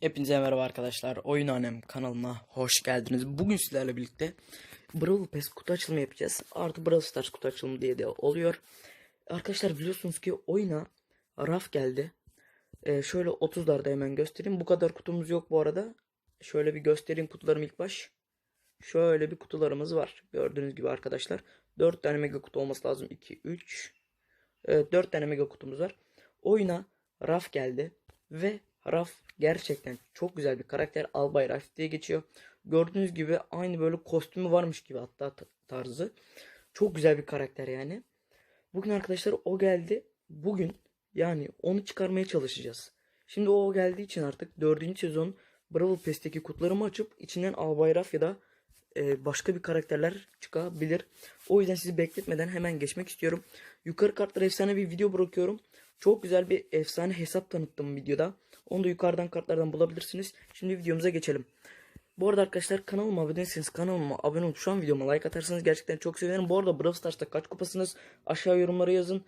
Hepinize merhaba arkadaşlar. Oyun Annem kanalına hoş geldiniz. Bugün sizlerle birlikte Brawl Pass kutu açılımı yapacağız. Artı Brawl Stars kutu açılımı diye de oluyor. Arkadaşlar biliyorsunuz ki oyuna raf geldi. Ee, şöyle 30'larda hemen göstereyim. Bu kadar kutumuz yok bu arada. Şöyle bir göstereyim kutularım ilk baş. Şöyle bir kutularımız var. Gördüğünüz gibi arkadaşlar. 4 tane mega kutu olması lazım. 2, 3. Evet 4 tane mega kutumuz var. Oyuna raf geldi. Ve Raf gerçekten çok güzel bir karakter. Albay Raf diye geçiyor. Gördüğünüz gibi aynı böyle kostümü varmış gibi hatta ta- tarzı. Çok güzel bir karakter yani. Bugün arkadaşlar o geldi. Bugün yani onu çıkarmaya çalışacağız. Şimdi o geldiği için artık 4. sezon Brawl Pass'teki kutularımı açıp içinden Albay Raf ya da e, başka bir karakterler çıkabilir. O yüzden sizi bekletmeden hemen geçmek istiyorum. Yukarı kartlara efsane bir video bırakıyorum. Çok güzel bir efsane hesap tanıttım videoda. Onu da yukarıdan kartlardan bulabilirsiniz. Şimdi videomuza geçelim. Bu arada arkadaşlar kanalıma abone değilseniz kanalıma abone olup şu an videoma like atarsanız gerçekten çok sevinirim. Bu arada Brawl Stars'ta kaç kupasınız aşağı yorumlara yazın.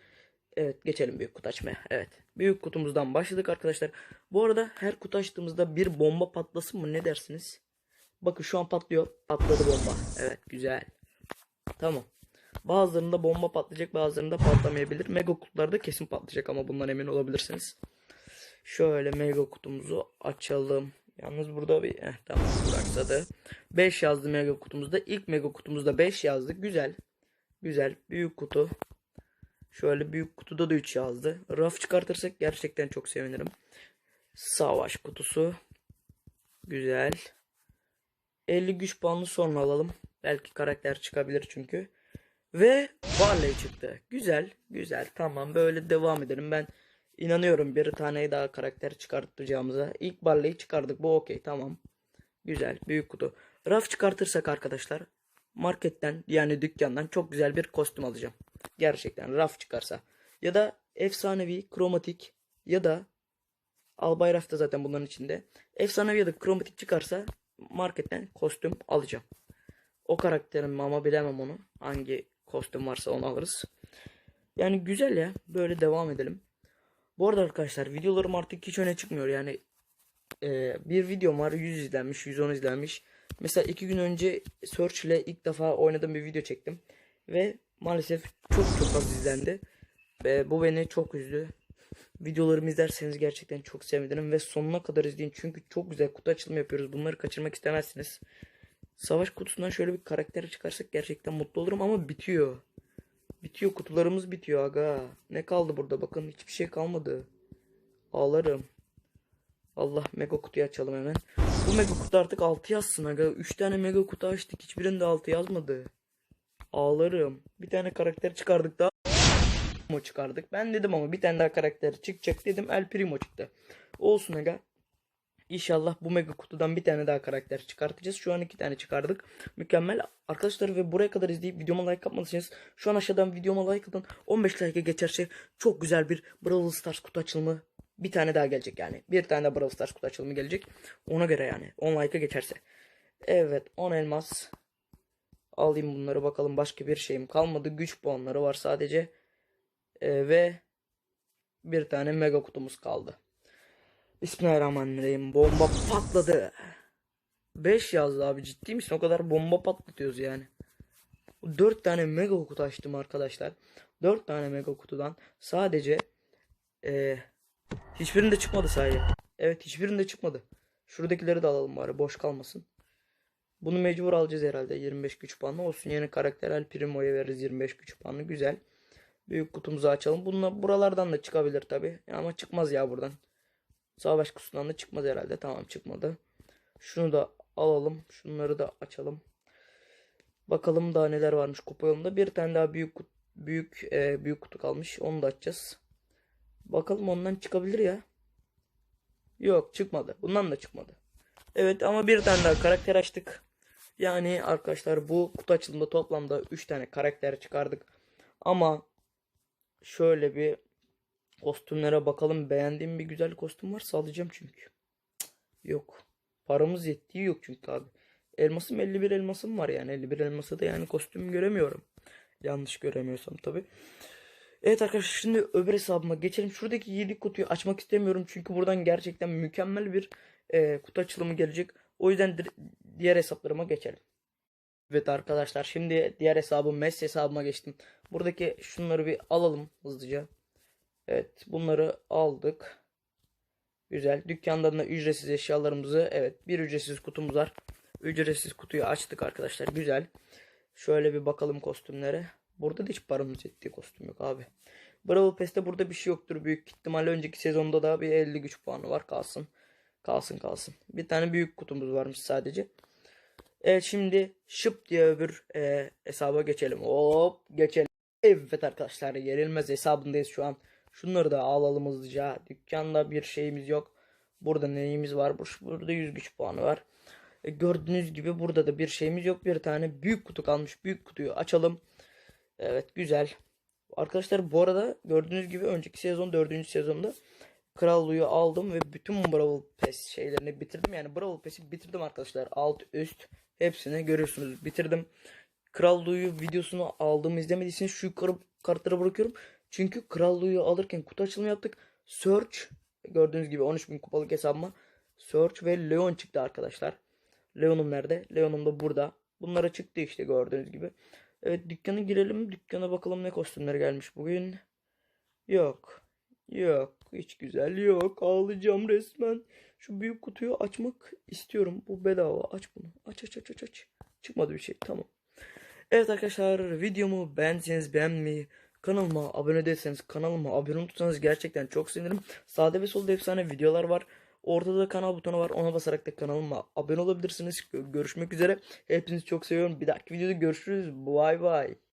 Evet geçelim büyük kutu açmaya. Evet büyük kutumuzdan başladık arkadaşlar. Bu arada her kutu açtığımızda bir bomba patlasın mı ne dersiniz? Bakın şu an patlıyor. Patladı bomba. Evet güzel. Tamam. Bazılarında bomba patlayacak bazılarında patlamayabilir. Mega kutularda kesin patlayacak ama bundan emin olabilirsiniz. Şöyle mega kutumuzu açalım. Yalnız burada bir eh, tamam duraksadı. 5 yazdı mega kutumuzda. İlk mega kutumuzda 5 yazdı. Güzel. Güzel. Büyük kutu. Şöyle büyük kutuda da 3 yazdı. Raf çıkartırsak gerçekten çok sevinirim. Savaş kutusu. Güzel. 50 güç puanlı sonra alalım. Belki karakter çıkabilir çünkü. Ve Barley çıktı. Güzel. Güzel. Tamam böyle devam edelim. Ben inanıyorum bir tane daha karakter çıkartacağımıza. İlk Barley'i çıkardık. Bu okey. Tamam. Güzel. Büyük kutu. Raf çıkartırsak arkadaşlar marketten yani dükkandan çok güzel bir kostüm alacağım. Gerçekten raf çıkarsa. Ya da efsanevi kromatik ya da Albay Raf da zaten bunların içinde. Efsanevi ya da kromatik çıkarsa marketten kostüm alacağım. O karakterim ama bilemem onu. Hangi kostüm varsa onu alırız. Yani güzel ya. Böyle devam edelim. Bu arada arkadaşlar videolarım artık hiç öne çıkmıyor. Yani e, bir videom var 100 izlenmiş 110 izlenmiş. Mesela iki gün önce Search ile ilk defa oynadığım bir video çektim. Ve maalesef çok çok az izlendi. Ve bu beni çok üzdü. Videolarımı izlerseniz gerçekten çok sevinirim. Ve sonuna kadar izleyin. Çünkü çok güzel kutu açılımı yapıyoruz. Bunları kaçırmak istemezsiniz. Savaş kutusundan şöyle bir karakter çıkarsak gerçekten mutlu olurum ama bitiyor. Bitiyor kutularımız bitiyor aga. Ne kaldı burada bakın hiçbir şey kalmadı. Ağlarım. Allah mega kutuyu açalım hemen. Bu mega kutu artık 6 yazsın aga. 3 tane mega kutu açtık hiçbirinde 6 yazmadı. Ağlarım. Bir tane karakter çıkardık daha. Primo çıkardık. Ben dedim ama bir tane daha karakter çıkacak dedim. El Primo çıktı. Olsun aga. İnşallah bu mega kutudan bir tane daha karakter çıkartacağız. Şu an iki tane çıkardık. Mükemmel. Arkadaşlar ve buraya kadar izleyip videoma like atmadıysanız şu an aşağıdan videoma like atın. 15 like'a geçerse çok güzel bir Brawl Stars kutu açılımı bir tane daha gelecek yani. Bir tane de Brawl Stars kutu açılımı gelecek. Ona göre yani. 10 like'a geçerse. Evet 10 elmas. Alayım bunları bakalım başka bir şeyim kalmadı. Güç puanları var sadece. Ee, ve bir tane mega kutumuz kaldı. Bismillahirrahmanirrahim. Bomba patladı. 5 yazdı abi ciddi misin? O kadar bomba patlatıyoruz yani. 4 tane mega kutu açtım arkadaşlar. 4 tane mega kutudan sadece eee hiçbirinde çıkmadı sahi. Evet hiçbirinde çıkmadı. Şuradakileri de alalım bari boş kalmasın. Bunu mecbur alacağız herhalde 25 güç puanı olsun. Yeni karakter El Primo'ya veririz 25 güç puanı güzel. Büyük kutumuzu açalım. Bununla buralardan da çıkabilir tabi. Ama çıkmaz ya buradan. Savaş kutusundan da çıkmaz herhalde. Tamam çıkmadı. Şunu da alalım. Şunları da açalım. Bakalım daha neler varmış kupa yolunda. Bir tane daha büyük büyük e, büyük kutu kalmış. Onu da açacağız. Bakalım ondan çıkabilir ya. Yok çıkmadı. Bundan da çıkmadı. Evet ama bir tane daha karakter açtık. Yani arkadaşlar bu kutu açılımında toplamda 3 tane karakter çıkardık. Ama şöyle bir Kostümlere bakalım. Beğendiğim bir güzel kostüm varsa alacağım çünkü. Yok. Paramız yettiği yok çünkü abi. Elmasım 51 elmasım var yani. 51 elması da yani kostüm göremiyorum. Yanlış göremiyorsam tabi. Evet arkadaşlar şimdi öbür hesabıma geçelim. Şuradaki 7 kutuyu açmak istemiyorum. Çünkü buradan gerçekten mükemmel bir e, kutu açılımı gelecek. O yüzden diğer hesaplarıma geçelim. Evet arkadaşlar şimdi diğer hesabım Messi hesabıma geçtim. Buradaki şunları bir alalım hızlıca. Evet bunları aldık. Güzel. Dükkandan da ücretsiz eşyalarımızı evet bir ücretsiz kutumuz var. Ücretsiz kutuyu açtık arkadaşlar. Güzel. Şöyle bir bakalım kostümlere. Burada da hiç paramız yettiği kostüm yok abi. Brawl Pass'te burada bir şey yoktur. Büyük ihtimalle önceki sezonda da bir 50 güç puanı var. Kalsın. Kalsın kalsın. Bir tane büyük kutumuz varmış sadece. Evet şimdi şıp diye öbür e, hesaba geçelim. Hop geçelim. Evet arkadaşlar yenilmez hesabındayız şu an. Şunları da alalım hızlıca. Dükkanda bir şeyimiz yok. Burada neyimiz var? Bur- Burada 100 güç puanı var. E, gördüğünüz gibi burada da bir şeyimiz yok. Bir tane büyük kutu kalmış. Büyük kutuyu açalım. Evet güzel. Arkadaşlar bu arada gördüğünüz gibi önceki sezon 4. sezonda Krallığı aldım ve bütün Brawl Pass şeylerini bitirdim. Yani Brawl Pass'i bitirdim arkadaşlar. Alt üst hepsini görüyorsunuz. Bitirdim. Krallığı videosunu aldığımı izlemediyseniz şu yukarı kartlara bırakıyorum. Çünkü Krallığı alırken kutu açılımı yaptık. Search gördüğünüz gibi 13.000 kupalık hesabıma Search ve Leon çıktı arkadaşlar. Leon'um nerede? Leon'um da burada. Bunlara çıktı işte gördüğünüz gibi. Evet dükkana girelim. Dükkana bakalım ne kostümler gelmiş bugün. Yok. Yok. Hiç güzel yok. Ağlayacağım resmen. Şu büyük kutuyu açmak istiyorum. Bu bedava. Aç bunu. Aç aç aç aç aç. Çıkmadı bir şey. Tamam. Evet arkadaşlar videomu beğendiyseniz beğenmeyi, kanalıma abone değilseniz kanalıma abone olursanız gerçekten çok sevinirim. Sağda ve solda efsane videolar var. Ortada da kanal butonu var. Ona basarak da kanalıma abone olabilirsiniz. Görüşmek üzere. Hepinizi çok seviyorum. Bir dahaki videoda görüşürüz. Bye bye.